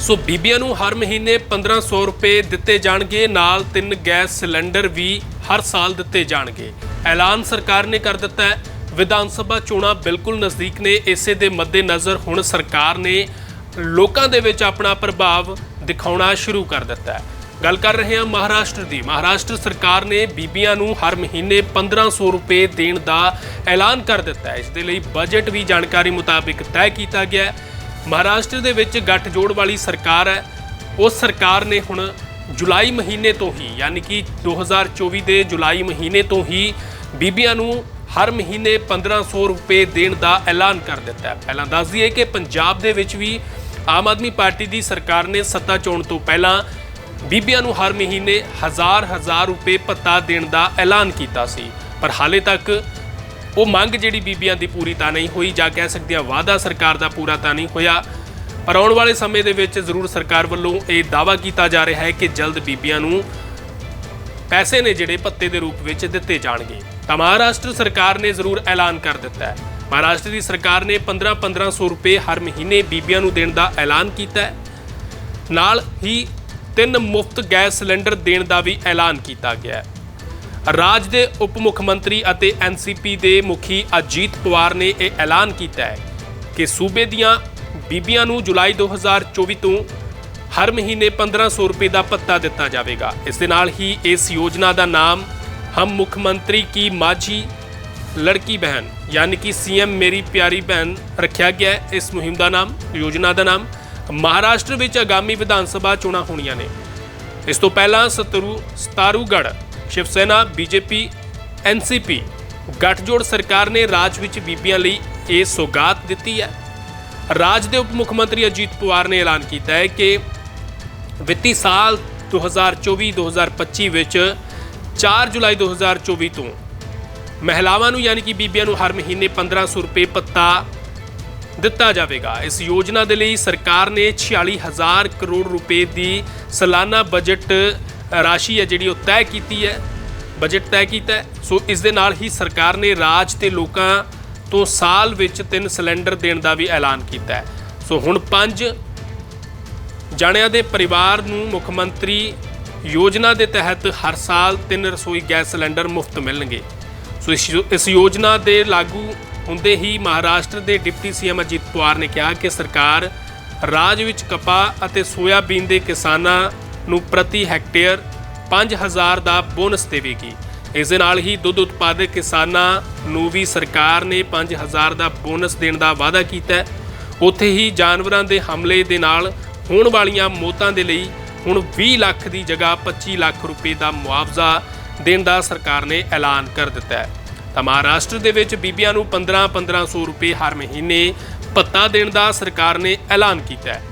ਸੋ ਬੀਬੀਆਂ ਨੂੰ ਹਰ ਮਹੀਨੇ 1500 ਰੁਪਏ ਦਿੱਤੇ ਜਾਣਗੇ, ਨਾਲ ਤਿੰਨ ਗੈਸ ਸਿਲੰਡਰ ਵੀ ਹਰ ਸਾਲ ਦਿੱਤੇ ਜਾਣਗੇ। ਐਲਾਨ ਸਰਕਾਰ ਨੇ ਕਰ ਦਿੱਤਾ ਹੈ। ਵਿਧਾਨ ਸਭਾ ਚੋਣਾਂ ਬਿਲਕੁਲ ਨਜ਼ਦੀਕ ਨੇ। ਇਸੇ ਦੇ ਮੱਦੇਨਜ਼ਰ ਹੁਣ ਸਰਕਾਰ ਨੇ ਲੋਕਾਂ ਦੇ ਵਿੱਚ ਆਪਣਾ ਪ੍ਰਭਾਵ ਦਿਖਾਉਣਾ ਸ਼ੁਰੂ ਕਰ ਦਿੱਤਾ ਹੈ। ਗੱਲ ਕਰ ਰਹੇ ਹਾਂ ਮਹਾਰਾਸ਼ਟਰ ਦੀ। ਮਹਾਰਾਸ਼ਟਰ ਸਰਕਾਰ ਨੇ ਬੀਬੀਆਂ ਨੂੰ ਹਰ ਮਹੀਨੇ 1500 ਰੁਪਏ ਦੇਣ ਦਾ ਐਲਾਨ ਕਰ ਦਿੱਤਾ ਹੈ। ਇਸ ਦੇ ਲਈ ਬਜਟ ਵੀ ਜਾਣਕਾਰੀ ਮੁਤਾਬਿਕ ਤੈਅ ਕੀਤਾ ਗਿਆ ਹੈ। ਮਹਾਰਾਸ਼ਟਰ ਦੇ ਵਿੱਚ ਗੱਠਜੋੜ ਵਾਲੀ ਸਰਕਾਰ ਹੈ। ਉਸ ਸਰਕਾਰ ਨੇ ਹੁਣ ਜੁਲਾਈ ਮਹੀਨੇ ਤੋਂ ਹੀ, ਯਾਨੀ ਕਿ 2024 ਦੇ ਜੁਲਾਈ ਮਹੀਨੇ ਤੋਂ ਹੀ ਬੀਬੀਆਂ ਨੂੰ ਹਰ ਮਹੀਨੇ 1500 ਰੁਪਏ ਦੇਣ ਦਾ ਐਲਾਨ ਕਰ ਦਿੱਤਾ ਹੈ। ਪਹਿਲਾਂ ਦੱਸ ਦਈਏ ਕਿ ਪੰਜਾਬ ਦੇ ਵਿੱਚ ਵੀ ਆਮ ਆਦਮੀ ਪਾਰਟੀ ਦੀ ਸਰਕਾਰ ਨੇ ਸੱਤਾ ਚੋਣ ਤੋਂ ਪਹਿਲਾਂ ਬੀਬੀਆਂ ਨੂੰ ਹਰ ਮਹੀਨੇ ਹਜ਼ਾਰ ਹਜ਼ਾਰ ਰੁਪਏ ਭੱਤਾ ਦੇਣ ਦਾ ਐਲਾਨ ਕੀਤਾ ਸੀ। ਪਰ ਹਾਲੇ ਤੱਕ ਉਹ ਮੰਗ ਜਿਹੜੀ ਬੀਬੀਆਂ ਦੀ ਪੂਰੀ ਤਾਂ ਨਹੀਂ ਹੋਈ ਜਾਂ ਕਹਿ ਸਕਦੇ ਆ ਵਾਅਦਾ ਸਰਕਾਰ ਦਾ ਪੂਰਾ ਤਾਂ ਨਹੀਂ ਹੋਇਆ। ਪਰ ਆਉਣ ਵਾਲੇ ਸਮੇਂ ਦੇ ਵਿੱਚ ਜ਼ਰੂਰ ਸਰਕਾਰ ਵੱਲੋਂ ਇਹ ਦਾਅਵਾ ਕੀਤਾ ਜਾ ਰਿਹਾ ਹੈ ਕਿ ਜਲਦ ਬੀਬੀਆਂ ਨੂੰ ਪੈਸੇ ਨੇ ਜਿਹੜੇ ਭੱਤੇ ਦੇ ਰੂਪ ਵਿੱਚ ਦਿੱਤੇ ਜਾਣਗੇ। ਤਾਂ ਮਹਾਰਾਸ਼ਟਰ ਸਰਕਾਰ ਨੇ ਜ਼ਰੂਰ ਐਲਾਨ ਕਰ ਦਿੱਤਾ ਹੈ। ਮਹਾਰਾਸ਼ਟਰ ਦੀ ਸਰਕਾਰ ਨੇ 15-1500 ਰੁਪਏ ਹਰ ਮਹੀਨੇ ਬੀਬੀਆਂ ਨੂੰ ਦੇਣ ਦਾ ਐਲਾਨ ਕੀਤਾ ਹੈ। ਨਾਲ ਹੀ ਤਿੰਨ ਮੁਫਤ ਗੈਸ ਸਿਲੰਡਰ ਦੇਣ ਦਾ ਵੀ ਐਲਾਨ ਕੀਤਾ ਗਿਆ ਹੈ। ਰਾਜ ਦੇ ਉਪ ਮੁੱਖ ਮੰਤਰੀ ਅਤੇ ਐਨਸੀਪੀ ਦੇ ਮੁਖੀ ਅਜੀਤ ਪਵਾਰ ਨੇ ਇਹ ਐਲਾਨ ਕੀਤਾ ਹੈ ਕਿ ਸੂਬੇ ਦੀਆਂ ਬੀਬੀਆਂ ਨੂੰ ਜੁਲਾਈ 2024 ਤੋਂ ਹਰ ਮਹੀਨੇ 1500 ਰੁਪਏ ਦਾ ਭੱਤਾ ਦਿੱਤਾ ਜਾਵੇਗਾ। ਇਸ ਦੇ ਨਾਲ ਹੀ ਇਸ ਯੋਜਨਾ ਦਾ ਨਾਮ ਹਮ ਮੁੱਖ ਮੰਤਰੀ ਕੀ ਮਾਝੀ ਲੜਕੀ ਬਹਿਨ ਯਾਨੀ ਕਿ ਸੀਐਮ ਮੇਰੀ ਪਿਆਰੀ ਭੈਣ ਰੱਖਿਆ ਗਿਆ ਹੈ। ਇਸ ਮੁਹਿੰਮ ਦਾ ਨਾਮ, ਯੋਜਨਾ ਦਾ ਨਾਮ ਮਹਾਰਾਸ਼ਟਰ ਵਿੱਚ ਆਗਾਮੀ ਵਿਧਾਨ ਸਭਾ ਚੋਣਾਂ ਹੋਣੀਆਂ ਨੇ। ਇਸ ਤੋਂ ਪਹਿਲਾਂ ਸਤਰੂ ਸਤਾਰੂਗੜ ਸ਼ਿਵ ਸੈਨਾ ਬੀਜੇਪੀ ਐਨਸੀਪੀ ਗੱਠਜੋੜ ਸਰਕਾਰ ਨੇ ਰਾਜ ਵਿੱਚ ਬੀਬੀਆਂ ਲਈ ਇਹ ਸੌਗਾਤ ਦਿੱਤੀ ਹੈ। ਰਾਜ ਦੇ ਉਪ ਮੁੱਖ ਮੰਤਰੀ ਅਜੀਤ ਪਵਾਰ ਨੇ ਐਲਾਨ ਕੀਤਾ ਹੈ ਕਿ ਵਿੱਤੀ ਸਾਲ 2024-2025 ਵਿੱਚ 4 ਜੁਲਾਈ 2024 ਤੋਂ ਮਹਿਲਾਵਾਂ ਨੂੰ ਯਾਨੀ ਕਿ ਬੀਬੀਆਂ ਨੂੰ ਹਰ ਮਹੀਨੇ 1500 ਰੁਪਏ ਭੱਤਾ ਦਿੱਤਾ ਜਾਵੇਗਾ। ਇਸ ਯੋਜਨਾ ਦੇ ਲਈ ਸਰਕਾਰ ਨੇ 46000 ਕਰੋੜ ਰੁਪਏ ਦੀ ਸਾਲਾਨਾ ਬਜਟ ਰਾਸ਼ੀ ਹੈ ਜਿਹੜੀ ਉਹ ਤੈਅ ਕੀਤੀ ਹੈ ਬਜਟ ਤੈਅ ਕੀਤਾ ਸੋ ਇਸ ਦੇ ਨਾਲ ਹੀ ਸਰਕਾਰ ਨੇ ਰਾਜ ਤੇ ਲੋਕਾਂ ਤੋਂ ਸਾਲ ਵਿੱਚ ਤਿੰਨ ਸਿਲੰਡਰ ਦੇਣ ਦਾ ਵੀ ਐਲਾਨ ਕੀਤਾ ਹੈ। ਸੋ ਹੁਣ ਪੰਜ ਜਾਣਿਆਂ ਦੇ ਪਰਿਵਾਰ ਨੂੰ ਮੁੱਖ ਮੰਤਰੀ ਯੋਜਨਾ ਦੇ ਤਹਿਤ ਹਰ ਸਾਲ ਤਿੰਨ ਰਸੋਈ ਗੈਸ ਸਿਲੰਡਰ ਮੁਫਤ ਮਿਲਣਗੇ। ਸੋ ਇਸ ਯੋ- ਇਸ ਯੋਜਨਾ ਦੇ ਲਾਗੂ ਹੁੰਦੇ ਹੀ ਮਹਾਰਾਸ਼ਟਰ ਦੇ ਡਿਪਟੀ ਸੀਐਮ ਅਜੀਤ ਪਵਾਰ ਨੇ ਕਿਹਾ ਕਿ ਸਰਕਾਰ ਰਾਜ ਵਿੱਚ ਕਪਾਹ ਅਤੇ ਸੋਇਆਬੀਨ ਦੇ ਕਿਸਾਨਾਂ ਨੂੰ ਪ੍ਰਤੀ ਹੈਕਟੇਅਰ 5000 ਦਾ ਬੋਨਸ ਦੇਵੇਗੀ। ਇਸ ਦੇ ਨਾਲ ਹੀ ਦੁੱਧ ਉਤਪਾਦਕ ਕਿਸਾਨਾਂ ਨੂੰ ਵੀ ਸਰਕਾਰ ਨੇ 5000 ਦਾ ਬੋਨਸ ਦੇਣ ਦਾ ਵਾਅਦਾ ਕੀਤਾ ਹੈ। ਉੱਥੇ ਹੀ ਜਾਨਵਰਾਂ ਦੇ ਹਮਲੇ ਦੇ ਨਾਲ ਹੋਣ ਵਾਲੀਆਂ ਮੌਤਾਂ ਦੇ ਲਈ ਹੁਣ 20 ਲੱਖ ਦੀ ਜਗ੍ਹਾ 25 ਲੱਖ ਰੁਪਏ ਦਾ ਮੁਆਵਜ਼ਾ ਦੇਣ ਦਾ ਸਰਕਾਰ ਨੇ ਐਲਾਨ ਕਰ ਦਿੱਤਾ ਹੈ। ਤਾਂ ਮਹਾਰਾਸ਼ਟਰ ਦੇ ਵਿੱਚ ਬੀਬੀਆਂ ਨੂੰ 15-1500 ਰੁਪਏ ਹਰ ਮਹੀਨੇ ਭੱਤਾ ਦੇਣ ਦਾ ਸਰਕਾਰ ਨੇ ਐਲਾਨ ਕੀਤਾ ਹੈ।